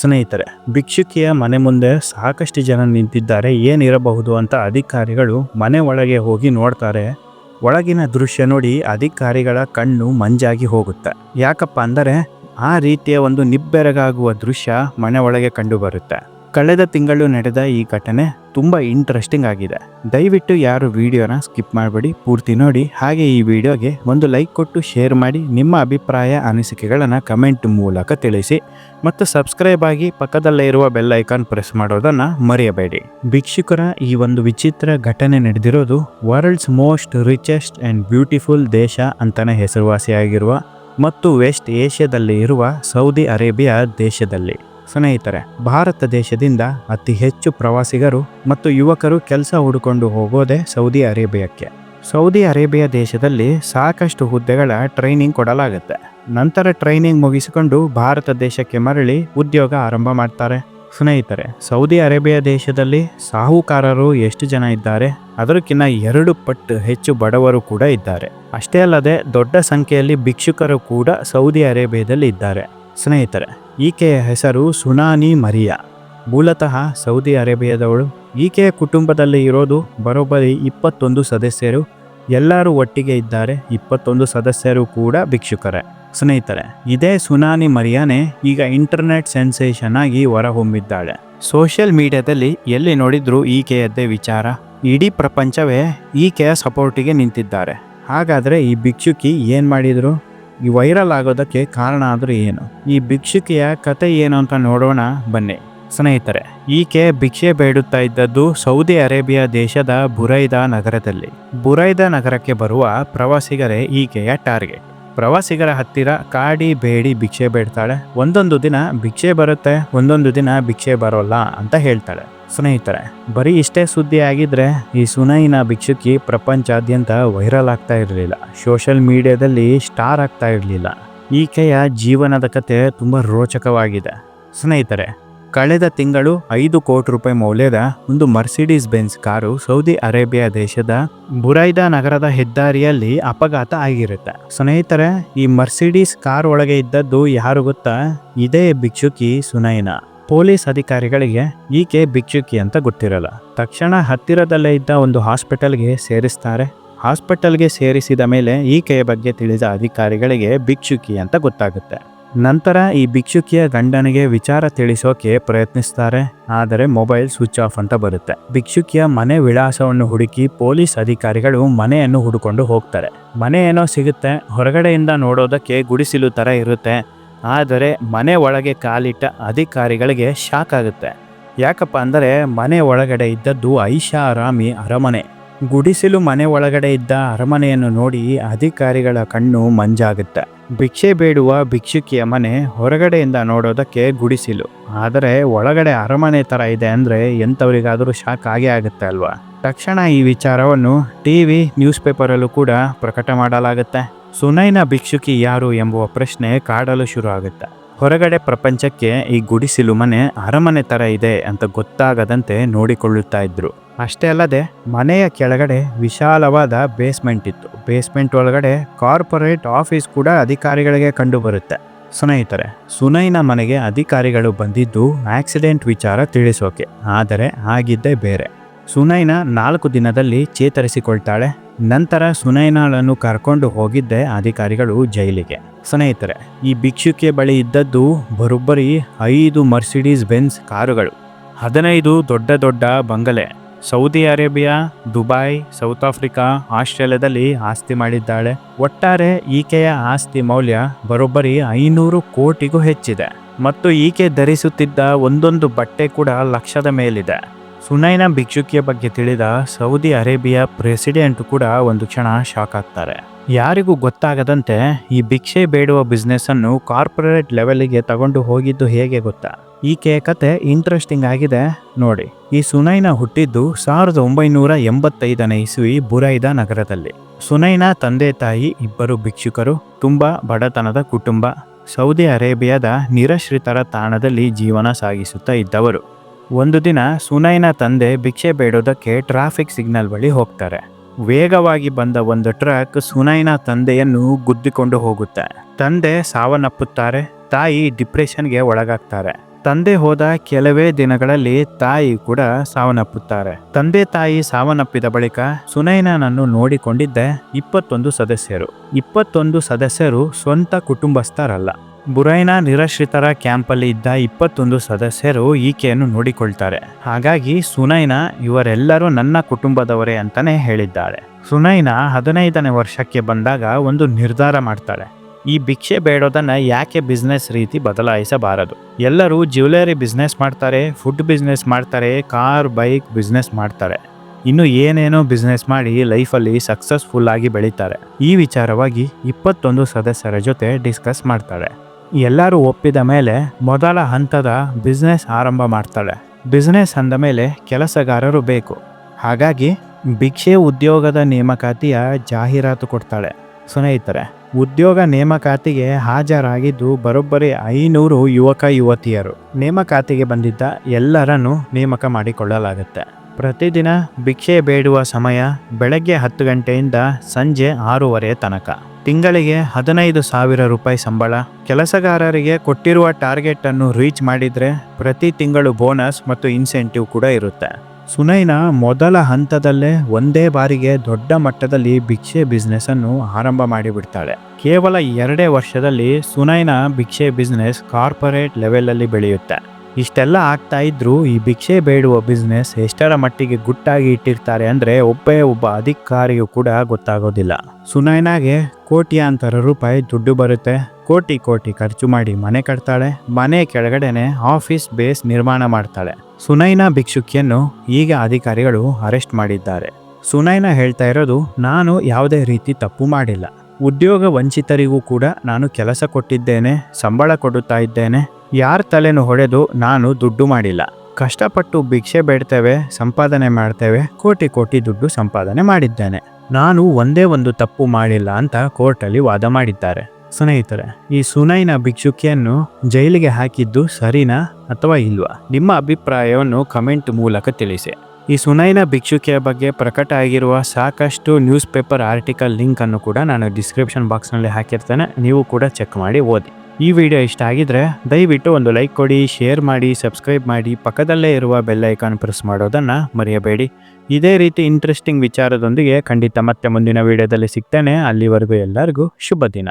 ಸ್ನೇಹಿತರೆ, ಭಿಕ್ಷುಕಿಯ ಮನೆ ಮುಂದೆ ಸಾಕಷ್ಟು ಜನ ನಿಂತಿದ್ದಾರೆ, ಏನಿರಬಹುದು ಅಂತ ಅಧಿಕಾರಿಗಳು ಮನೆ ಒಳಗೆ ಹೋಗಿ ನೋಡ್ತಾರೆ. ಒಳಗಿನ ದೃಶ್ಯ ನೋಡಿ ಅಧಿಕಾರಿಗಳ ಕಣ್ಣು ಮಂಜಾಗಿ ಹೋಗುತ್ತೆ. ಯಾಕಪ್ಪ ಅಂದರೆ, ಆ ರೀತಿಯ ಒಂದು ನಿಬ್ಬೆರಗಾಗುವ ದೃಶ್ಯ ಮನೆ ಒಳಗೆ ಕಂಡು ಬರುತ್ತೆ ಕಳೆದ ತಿಂಗಳು ನಡೆದ ಈ ಘಟನೆ ತುಂಬ ಇಂಟ್ರೆಸ್ಟಿಂಗ್ ಆಗಿದೆ. ದಯವಿಟ್ಟು ಯಾರು ವಿಡಿಯೋನ ಸ್ಕಿಪ್ ಮಾಡಬೇಡಿ, ಪೂರ್ತಿ ನೋಡಿ. ಹಾಗೆ ಈ ವಿಡಿಯೋಗೆ ಒಂದು ಲೈಕ್ ಕೊಟ್ಟು ಶೇರ್ ಮಾಡಿ, ನಿಮ್ಮ ಅಭಿಪ್ರಾಯ, ಅನಿಸಿಕೆಗಳನ್ನು ಕಮೆಂಟ್ ಮೂಲಕ ತಿಳಿಸಿ. ಮತ್ತು ಸಬ್ಸ್ಕ್ರೈಬ್ ಆಗಿ ಪಕ್ಕದಲ್ಲೇ ಇರುವ ಬೆಲ್ ಐಕಾನ್ ಪ್ರೆಸ್ ಮಾಡೋದನ್ನು ಮರೆಯಬೇಡಿ. ಭಿಕ್ಷುಕರ ಈ ಒಂದು ವಿಚಿತ್ರ ಘಟನೆ ನಡೆದಿರೋದು world's most richest and beautiful ದೇಶ ಅಂತಲೇ ಹೆಸರುವಾಸಿಯಾಗಿರುವ ಮತ್ತು ವೆಸ್ಟ್ ಏಷ್ಯಾದಲ್ಲಿ ಇರುವ ಸೌದಿ ಅರೇಬಿಯಾ ದೇಶದಲ್ಲಿ. ಸ್ನೇಹಿತರೆ, ಭಾರತ ದೇಶದಿಂದ ಅತಿ ಹೆಚ್ಚು ಪ್ರವಾಸಿಗರು ಮತ್ತು ಯುವಕರು ಕೆಲಸ ಹುಡುಕೊಂಡು ಹೋಗೋದೇ ಸೌದಿ ಅರೇಬಿಯಾಕ್ಕೆ. ಸೌದಿ ಅರೇಬಿಯಾ ದೇಶದಲ್ಲಿ ಸಾಕಷ್ಟು ಹುದ್ದೆಗಳ ಟ್ರೈನಿಂಗ್ ಕೊಡಲಾಗುತ್ತೆ. ನಂತರ ಟ್ರೈನಿಂಗ್ ಮುಗಿಸಿಕೊಂಡು ಭಾರತ ದೇಶಕ್ಕೆ ಮರಳಿ ಉದ್ಯೋಗ ಆರಂಭ ಮಾಡ್ತಾರೆ. ಸ್ನೇಹಿತರೆ, ಸೌದಿ ಅರೇಬಿಯಾ ದೇಶದಲ್ಲಿ ಸಾಹುಕಾರರು ಎಷ್ಟು ಜನ ಇದ್ದಾರೆ? ಅದಕ್ಕಿಂತ ಎರಡು ಪಟ್ಟು ಹೆಚ್ಚು ಬಡವರು ಕೂಡ ಇದ್ದಾರೆ. ಅಷ್ಟೇ ಅಲ್ಲದೆ ದೊಡ್ಡ ಸಂಖ್ಯೆಯಲ್ಲಿ ಭಿಕ್ಷುಕರು ಕೂಡ ಸೌದಿ ಅರೇಬಿಯಾದಲ್ಲಿ ಇದ್ದಾರೆ. ಸ್ನೇಹಿತರೆ ಈಕೆಯ ಹೆಸರು ಸುನಾನಿ ಮರಿಯಾ. ಮೂಲತಃ ಸೌದಿ ಅರೇಬಿಯಾದವಳು. ಈಕೆಯ ಕುಟುಂಬದಲ್ಲಿ ಇರೋದು ಬರೋಬ್ಬರಿ ಇಪ್ಪತ್ತೊಂದು ಸದಸ್ಯರು. ಎಲ್ಲರೂ ಒಟ್ಟಿಗೆ ಇದ್ದಾರೆ. ಇಪ್ಪತ್ತೊಂದು ಸದಸ್ಯರು ಕೂಡ ಭಿಕ್ಷುಕರೇ. ಸ್ನೇಹಿತರೆ, ಇದೇ ಸುನಾನಿ ಮರಿಯಾನೆ ಈಗ ಇಂಟರ್ನೆಟ್ ಸೆನ್ಸೇಷನ್ ಆಗಿ ಹೊರಹೊಮ್ಮಿದ್ದಾಳೆ. ಸೋಷಿಯಲ್ ಮೀಡಿಯಾದಲ್ಲಿ ಎಲ್ಲಿ ನೋಡಿದ್ರೂ ಈಕೆಯದ್ದೇ ವಿಚಾರ. ಇಡೀ ಪ್ರಪಂಚವೇ ಈಕೆಯ ಸಪೋರ್ಟಿಗೆ ನಿಂತಿದ್ದಾರೆ. ಹಾಗಾದರೆ ಈ ಭಿಕ್ಷುಕಿ ಏನು ಮಾಡಿದ್ರು? ಈ ವೈರಲ್ ಆಗೋದಕ್ಕೆ ಕಾರಣ ಆದರೂ ಏನು? ಈ ಭಿಕ್ಷುಕಿಯ ಕತೆ ಏನು ಅಂತ ನೋಡೋಣ, ಬನ್ನಿ. ಸ್ನೇಹಿತರೆ, ಈಕೆ ಭಿಕ್ಷೆ ಬೇಡುತ್ತಾ ಇದ್ದದ್ದು ಸೌದಿ ಅರೇಬಿಯಾ ದೇಶದ ಬುರೈದಾ ನಗರದಲ್ಲಿ. ಬುರೈದಾ ನಗರಕ್ಕೆ ಬರುವ ಪ್ರವಾಸಿಗರೇ ಈಕೆಯ ಟಾರ್ಗೆಟ್. ಪ್ರವಾಸಿಗರ ಹತ್ತಿರ ಕಾಡಿ ಬೇಡಿ ಭಿಕ್ಷೆ ಬೇಡ್ತಾಳೆ. ಒಂದೊಂದು ದಿನ ಭಿಕ್ಷೆ ಬರುತ್ತೆ, ಒಂದೊಂದು ದಿನ ಭಿಕ್ಷೆ ಬರೋಲ್ಲ ಅಂತ ಹೇಳ್ತಾಳೆ. ಸ್ನೇಹಿತರೆ, ಬರೀ ಇಷ್ಟೇ ಸುದ್ದಿ ಆಗಿದ್ರೆ ಈ ಸುನೈನ ಭಿಕ್ಷುಕಿ ಪ್ರಪಂಚಾದ್ಯಂತ ವೈರಲ್ ಆಗ್ತಾ ಇರಲಿಲ್ಲ. ಸೋಷಲ್ ಮೀಡಿಯಾದಲ್ಲಿ ಸ್ಟಾರ್ ಆಗ್ತಾ ಇರಲಿಲ್ಲ. ಈಕೆಯ ಜೀವನದ ಕತೆ ತುಂಬ ರೋಚಕವಾಗಿದೆ. ಸ್ನೇಹಿತರೆ, ಕಳೆದ ತಿಂಗಳು ಐದು ಕೋಟಿ ರೂಪಾಯಿ ಮೌಲ್ಯದ ಒಂದು Mercedes Benz car Saudi Arabia ದೇಶದ ಬುರೈದಾ ನಗರದ ಹೆದ್ದಾರಿಯಲ್ಲಿ ಅಪಘಾತ ಆಗಿರುತ್ತೆ. ಸ್ನೇಹಿತರೆ, ಈ ಮರ್ಸಿಡೀಸ್ ಕಾರ್ ಒಳಗೆ ಇದ್ದದ್ದು ಯಾರು ಗೊತ್ತಾ? ಇದೇ ಭಿಕ್ಷುಕಿ ಸುನೈನಾ. ಪೊಲೀಸ್ ಅಧಿಕಾರಿಗಳಿಗೆ ಈಕೆ ಭಿಕ್ಷುಕಿ ಅಂತ ಗೊತ್ತಿರಲ್ಲ. ತಕ್ಷಣ ಹತ್ತಿರದಲ್ಲೇ ಇದ್ದ ಒಂದು ಹಾಸ್ಪಿಟಲ್ಗೆ ಸೇರಿಸ್ತಾರೆ. ಹಾಸ್ಪಿಟಲ್ಗೆ ಸೇರಿಸಿದ ಮೇಲೆ ಈಕೆಯ ಬಗ್ಗೆ ತಿಳಿದ ಅಧಿಕಾರಿಗಳಿಗೆ ಭಿಕ್ಷುಕಿ ಅಂತ ಗೊತ್ತಾಗುತ್ತೆ. ನಂತರ ಈ ಭಿಕ್ಷುಕಿಯ ಗಂಡನಿಗೆ ವಿಚಾರ ತಿಳಿಸೋಕೆ ಪ್ರಯತ್ನಿಸ್ತಾರೆ. ಆದರೆ ಮೊಬೈಲ್ ಸ್ವಿಚ್ ಆಫ್ ಅಂತ ಬರುತ್ತೆ. ಭಿಕ್ಷುಕಿಯ ಮನೆ ವಿಳಾಸವನ್ನು ಹುಡುಕಿ ಪೊಲೀಸ್ ಅಧಿಕಾರಿಗಳು ಮನೆಯನ್ನು ಹುಡುಕೊಂಡು ಹೋಗ್ತಾರೆ. ಮನೆ ಏನೋ ಸಿಗುತ್ತೆ. ಹೊರಗಡೆಯಿಂದ ನೋಡೋದಕ್ಕೆ ಗುಡಿಸಿಲು ತರ ಇರುತ್ತೆ. ಆದರೆ ಮನೆ ಒಳಗೆ ಕಾಲಿಟ್ಟ ಅಧಿಕಾರಿಗಳಿಗೆ ಶಾಕ್ ಆಗುತ್ತೆ. ಯಾಕಪ್ಪ ಅಂದರೆ ಮನೆ ಒಳಗಡೆ ಇದ್ದದ್ದು ಐಷಾರಾಮಿ ಅರಮನೆ. ಗುಡಿಸಿಲು ಮನೆ ಒಳಗಡೆ ಇದ್ದ ಅರಮನೆಯನ್ನು ನೋಡಿ ಅಧಿಕಾರಿಗಳ ಕಣ್ಣು ಮಂಜಾಗುತ್ತೆ. ಭಿಕ್ಷೆ ಬೇಡುವ ಭಿಕ್ಷುಕಿಯ ಮನೆ ಹೊರಗಡೆಯಿಂದ ನೋಡೋದಕ್ಕೆ ಗುಡಿಸಿಲು. ಆದರೆ ಒಳಗಡೆ ಅರಮನೆ ತರ ಇದೆ ಅಂದ್ರೆ ಎಂಥವರಿಗಾದರೂ ಶಾಕ್ ಆಗೇ ಆಗುತ್ತೆ ಅಲ್ವಾ? ತಕ್ಷಣ ಈ ವಿಚಾರವನ್ನು ಟಿವಿ ನ್ಯೂಸ್ ಪೇಪರಲ್ಲೂ ಕೂಡ ಪ್ರಕಟ ಮಾಡಲಾಗುತ್ತೆ. ಸುನೈನ ಭಿಕ್ಷುಕಿ ಯಾರು ಎಂಬುವ ಪ್ರಶ್ನೆ ಕಾಡಲು ಶುರು ಆಗುತ್ತೆ. ಹೊರಗಡೆ ಪ್ರಪಂಚಕ್ಕೆ ಈ ಗುಡಿಸಿಲು ಮನೆ ಅರಮನೆ ತರ ಇದೆ ಅಂತ ಗೊತ್ತಾಗದಂತೆ ನೋಡಿಕೊಳ್ಳುತ್ತಾ ಇದ್ರು. ಅಷ್ಟೇ ಅಲ್ಲದೆ, ಮನೆಯ ಕೆಳಗಡೆ ವಿಶಾಲವಾದ ಬೇಸ್ಮೆಂಟ್ ಇತ್ತು. ಬೇಸ್ಮೆಂಟ್ ಒಳಗಡೆ ಕಾರ್ಪೊರೇಟ್ ಆಫೀಸ್ ಕೂಡ ಅಧಿಕಾರಿಗಳಿಗೆ ಕಂಡು ಬರುತ್ತೆ. ಸ್ನೇಹಿತರೆ, ಸುನೈನ ಮನೆಗೆ ಅಧಿಕಾರಿಗಳು ಬಂದಿದ್ದು ಆಕ್ಸಿಡೆಂಟ್ ವಿಚಾರ ತಿಳಿಸೋಕೆ. ಆದರೆ, ಆಗಿದ್ದೇ ಬೇರೆ. ಸುನೈನ ನಾಲ್ಕು ದಿನದಲ್ಲಿ ಚೇತರಿಸಿಕೊಳ್ತಾಳೆ. ನಂತರ ಸುನೈನಾಳನ್ನು ಕರ್ಕೊಂಡು ಹೋಗಿದ್ದೆ ಅಧಿಕಾರಿಗಳು ಜೈಲಿಗೆ. ಸ್ನೇಹಿತರೆ, ಈ ಭಿಕ್ಷುಕೆ ಬಳಿ ಇದ್ದದ್ದು ಬರೋಬ್ಬರಿ ಐದು ಮರ್ಸಿಡೀಸ್ ಬೆನ್ಸ್ ಕಾರುಗಳು. ಹದಿನೈದು ದೊಡ್ಡ ದೊಡ್ಡ ಬಂಗಲೆ. Saudi Arabia, Dubai, South Africa, ಆಸ್ಟ್ರೇಲಿಯಾದಲ್ಲಿ ಆಸ್ತಿ ಮಾಡಿದ್ದಾಳೆ. ಒಟ್ಟಾರೆ ಈಕೆಯ ಆಸ್ತಿ ಮೌಲ್ಯ ಬರೋಬ್ಬರಿ ಐನೂರು ಕೋಟಿಗೂ ಹೆಚ್ಚಿದೆ. ಮತ್ತು ಈಕೆ ಧರಿಸುತ್ತಿದ್ದ ಒಂದೊಂದು ಬಟ್ಟೆ ಕೂಡ ಲಕ್ಷದ ಮೇಲಿದೆ. ಸುನೈನ ಭಿಕ್ಷುಕಿಯ ಬಗ್ಗೆ ತಿಳಿದ ಸೌದಿ ಅರೇಬಿಯಾ ಪ್ರೆಸಿಡೆಂಟ್ ಕೂಡ ಒಂದು ಕ್ಷಣ ಶಾಕ್ ಆಗ್ತಾರೆ. ಯಾರಿಗೂ ಗೊತ್ತಾಗದಂತೆ ಈ ಭಿಕ್ಷೆ ಬೇಡುವ ಬಿಸ್ನೆಸ್ ಅನ್ನು ಕಾರ್ಪೊರೇಟ್ ಲೆವೆಲ್ಗೆ ತಗೊಂಡು ಹೋಗಿದ್ದು ಹೇಗೆ ಗೊತ್ತಾ? ಈಕೆಯ ಕತೆ ಇಂಟ್ರೆಸ್ಟಿಂಗ್ ಆಗಿದೆ ನೋಡಿ. ಈ ಸುನೈನ ಹುಟ್ಟಿದ್ದು ಸಾವಿರದ ಒಂಬೈನೂರ ಎಂಬತ್ತೈದನೇ ಇಸುವಿ ಬುರೈದ ನಗರದಲ್ಲಿ. ಸುನೈನ ತಂದೆ ತಾಯಿ ಇಬ್ಬರು ಭಿಕ್ಷುಕರು, ತುಂಬಾ ಬಡತನದ ಕುಟುಂಬ, ಸೌದಿ ಅರೇಬಿಯಾದ ನಿರಶ್ರಿತರ ತಾಣದಲ್ಲಿ ಜೀವನ ಸಾಗಿಸುತ್ತಾ ಇದ್ದವರು. ಒಂದು ದಿನ ಸುನೈನ ತಂದೆ ಭಿಕ್ಷೆ ಬೇಡೋದಕ್ಕೆ ಟ್ರಾಫಿಕ್ ಸಿಗ್ನಲ್ ಬಳಿ ಹೋಗ್ತಾರೆ. ವೇಗವಾಗಿ ಬಂದ ಒಂದು ಟ್ರಕ್ ಸುನೈನ ತಂದೆಯನ್ನು ಗುದ್ದಿಕೊಂಡು ಹೋಗುತ್ತೆ. ತಂದೆ ಸಾವನ್ನಪ್ಪುತ್ತಾರೆ, ತಾಯಿ ಡಿಪ್ರೆಷನ್ಗೆ ಒಳಗಾಗ್ತಾರೆ. ತಂದೆ ಹೋದ ಕೆಲವೇ ದಿನಗಳಲ್ಲಿ ತಾಯಿ ಕೂಡ ಸಾವನ್ನಪ್ಪುತ್ತಾರೆ. ತಂದೆ ತಾಯಿ ಸಾವನ್ನಪ್ಪಿದ ಬಳಿಕ ಸುನೈನನನ್ನು ನೋಡಿಕೊಂಡಿದ್ದೆ ಇಪ್ಪತ್ತೊಂದು ಸದಸ್ಯರು. ಇಪ್ಪತ್ತೊಂದು ಸದಸ್ಯರು ಸ್ವಂತ ಕುಟುಂಬಸ್ಥರಲ್ಲ. ಬುರೈನ ನಿರಾಶ್ರಿತರ ಕ್ಯಾಂಪಲ್ಲಿ ಇದ್ದ ಇಪ್ಪತ್ತೊಂದು ಸದಸ್ಯರು ಈಕೆಯನ್ನು ನೋಡಿಕೊಳ್ತಾರೆ. ಹಾಗಾಗಿ ಸುನೈನಾ ಇವರೆಲ್ಲರೂ ನನ್ನ ಕುಟುಂಬದವರೇ ಅಂತಾನೆ ಹೇಳಿದ್ದಾರೆ. ಸುನೈನಾ ಹದಿನೈದನೇ ವರ್ಷಕ್ಕೆ ಬಂದಾಗ ಒಂದು ನಿರ್ಧಾರ ಮಾಡ್ತಾಳೆ. ಈ ಭಿಕ್ಷೆ ಬೇಡೋದನ್ನ ಯಾಕೆ ಬಿಸ್ನೆಸ್ ರೀತಿ ಬದಲಾಯಿಸಬಾರದು? ಎಲ್ಲರೂ ಜ್ಯುವೆಲರಿ ಬಿಸ್ನೆಸ್ ಮಾಡ್ತಾರೆ, ಫುಡ್ ಬಿಸ್ನೆಸ್ ಮಾಡ್ತಾರೆ, ಕಾರ್, ಬೈಕ್ ಬಿಸ್ನೆಸ್ ಮಾಡ್ತಾರೆ. ಇನ್ನು ಏನೇನೋ ಬಿಸ್ನೆಸ್ ಮಾಡಿ ಲೈಫಲ್ಲಿ ಸಕ್ಸಸ್ಫುಲ್ ಆಗಿ ಬೆಳೀತಾರೆ. ಈ ವಿಚಾರವಾಗಿ ಇಪ್ಪತ್ತೊಂದು ಸದಸ್ಯರ ಜೊತೆ ಡಿಸ್ಕಸ್ ಮಾಡ್ತಾಳೆ ಎಲ್ಲರೂ ಒಪ್ಪಿದ ಮೇಲೆ ಮೊದಲ ಹಂತದ ಬಿಸ್ನೆಸ್ ಆರಂಭ ಮಾಡ್ತಾಳೆ. ಬಿಸ್ನೆಸ್ ಅಂದ ಮೇಲೆ ಕೆಲಸಗಾರರು ಬೇಕು. ಹಾಗಾಗಿ ಭಿಕ್ಷೆ ಉದ್ಯೋಗದ ನೇಮಕಾತಿಯ ಜಾಹೀರಾತು ಕೊಡ್ತಾಳೆ. ಸ್ನೇಹಿತರೆ, ಉದ್ಯೋಗ ನೇಮಕಾತಿಗೆ ಹಾಜರಾಗಿದ್ದು ಬರೋಬ್ಬರಿ ಐನೂರು ಯುವಕ ಯುವತಿಯರು. ನೇಮಕಾತಿಗೆ ಬಂದಿದ್ದ ಎಲ್ಲರನ್ನು ನೇಮಕ ಮಾಡಿಕೊಳ್ಳಲಾಗುತ್ತೆ. ಪ್ರತಿದಿನ ಭಿಕ್ಷೆ ಬೇಡುವ ಸಮಯ ಬೆಳಗ್ಗೆ ಹತ್ತು ಗಂಟೆಯಿಂದ ಸಂಜೆ ಆರೂವರೆ ತನಕ. ತಿಂಗಳಿಗೆ ಹದಿನೈದು ಸಾವಿರ ರೂಪಾಯಿ ಸಂಬಳ. ಕೆಲಸಗಾರರಿಗೆ ಕೊಟ್ಟಿರುವ ಟಾರ್ಗೆಟ್ ಅನ್ನು ರೀಚ್ ಮಾಡಿದ್ರೆ ಪ್ರತಿ ತಿಂಗಳು ಬೋನಸ್ ಮತ್ತು ಇನ್ಸೆಂಟಿವ್ ಕೂಡ ಇರುತ್ತೆ. ಸುನೈನ ಮೊದಲ ಹಂತದಲ್ಲೇ ಒಂದೇ ಬಾರಿಗೆ ದೊಡ್ಡ ಮಟ್ಟದಲ್ಲಿ ಭಿಕ್ಷೆ ಬಿಸ್ನೆಸ್ ಅನ್ನು ಆರಂಭ ಮಾಡಿಬಿಡ್ತಾಳೆ. ಕೇವಲ ಎರಡೇ ವರ್ಷದಲ್ಲಿ ಸುನೈನ ಭಿಕ್ಷೆ ಬಿಸ್ನೆಸ್ ಕಾರ್ಪೊರೇಟ್ ಲೆವೆಲಲ್ಲಿ ಬೆಳೆಯುತ್ತೆ. ಇಷ್ಟೆಲ್ಲ ಆಗ್ತಾ ಇದ್ರೂ ಈ ಭಿಕ್ಷೆ ಬೇಡುವ ಬಿಸ್ನೆಸ್ ಎಷ್ಟರ ಮಟ್ಟಿಗೆ ಗುಟ್ಟಾಗಿ ಇಟ್ಟಿರ್ತಾರೆ ಅಂದ್ರೆ ಒಬ್ಬೇ ಒಬ್ಬ ಅಧಿಕಾರಿಯೂ ಕೂಡ ಗೊತ್ತಾಗೋದಿಲ್ಲ. ಸುನೈನಾಗೆ ಕೋಟ್ಯಾಂತರ ರೂಪಾಯಿ ದುಡ್ಡು ಬರುತ್ತೆ. ಕೋಟಿ ಕೋಟಿ ಖರ್ಚು ಮಾಡಿ ಮನೆ ಕಟ್ತಾಳೆ. ಮನೆ ಕೆಳಗಡೆನೆ ಆಫೀಸ್ ಬೇಸ್ ನಿರ್ಮಾಣ ಮಾಡ್ತಾಳೆ. ಸುನೈನಾ ಭಿಕ್ಷುಕಿಯನ್ನು ಈಗ ಅಧಿಕಾರಿಗಳು ಅರೆಸ್ಟ್ ಮಾಡಿದ್ದಾರೆ. ಸುನೈನಾ ಹೇಳ್ತಾ ಇರೋದು, ನಾನು ಯಾವುದೇ ರೀತಿ ತಪ್ಪು ಮಾಡಿಲ್ಲ. ಉದ್ಯೋಗ ವಂಚಿತರಿಗೂ ಕೂಡ ನಾನು ಕೆಲಸ ಕೊಟ್ಟಿದ್ದೇನೆ, ಸಂಬಳ ಕೊಡುತ್ತಾ ಇದ್ದೇನೆ. ಯಾರ ತಲೆನೂ ಹೊಡೆದು ನಾನು ದುಡ್ಡು ಮಾಡಿಲ್ಲ. ಕಷ್ಟಪಟ್ಟು ಭಿಕ್ಷೆ ಬೇಡ್ತೇವೆ, ಸಂಪಾದನೆ ಮಾಡ್ತೇವೆ, ಕೋಟಿ ಕೋಟಿ ದುಡ್ಡು ಸಂಪಾದನೆ ಮಾಡಿದ್ದೇನೆ. ನಾನು ಒಂದೇ ಒಂದು ತಪ್ಪು ಮಾಡಿಲ್ಲ ಅಂತ ಕೋರ್ಟಲ್ಲಿ ವಾದ ಮಾಡಿದ್ದಾರೆ. ಸ್ನೇಹಿತರೆ, ಈ ಸುನೈನ ಭಿಕ್ಷುಕಿಯನ್ನು ಜೈಲಿಗೆ ಹಾಕಿದ್ದು ಸರಿನಾ ಅಥವಾ ಇಲ್ವಾ? ನಿಮ್ಮ ಅಭಿಪ್ರಾಯವನ್ನು ಕಮೆಂಟ್ ಮೂಲಕ ತಿಳಿಸಿ. ಈ ಸುನೈನ ಭಿಕ್ಷುಕಿಯ ಬಗ್ಗೆ ಪ್ರಕಟ ಆಗಿರುವ ಸಾಕಷ್ಟು ನ್ಯೂಸ್ ಪೇಪರ್ ಆರ್ಟಿಕಲ್ ಲಿಂಕ್ ಅನ್ನು ಕೂಡ ನಾನು ಡಿಸ್ಕ್ರಿಪ್ಷನ್ ಬಾಕ್ಸ್ನಲ್ಲಿ ಹಾಕಿರ್ತೇನೆ. ನೀವು ಕೂಡ ಚೆಕ್ ಮಾಡಿ ಓದಿ. ಈ ವಿಡಿಯೋ ಇಷ್ಟ ಆಗಿದ್ರೆ ದಯವಿಟ್ಟು ಒಂದು ಲೈಕ್ ಕೊಡಿ, ಶೇರ್ ಮಾಡಿ, ಸಬ್ಸ್ಕ್ರೈಬ್ ಮಾಡಿ, ಪಕ್ಕದಲ್ಲೇ ಇರುವ ಬೆಲ್ ಐಕಾನ್ ಪ್ರೆಸ್ ಮಾಡೋದನ್ನು ಮರೆಯಬೇಡಿ. ಇದೇ ರೀತಿ ಇಂಟ್ರೆಸ್ಟಿಂಗ್ ವಿಚಾರದೊಂದಿಗೆ ಖಂಡಿತ ಮತ್ತೆ ಮುಂದಿನ ವಿಡಿಯೋದಲ್ಲಿ ಸಿಗ್ತೇನೆ. ಅಲ್ಲಿವರೆಗೂ ಎಲ್ಲರಿಗೂ ಶುಭ ದಿನ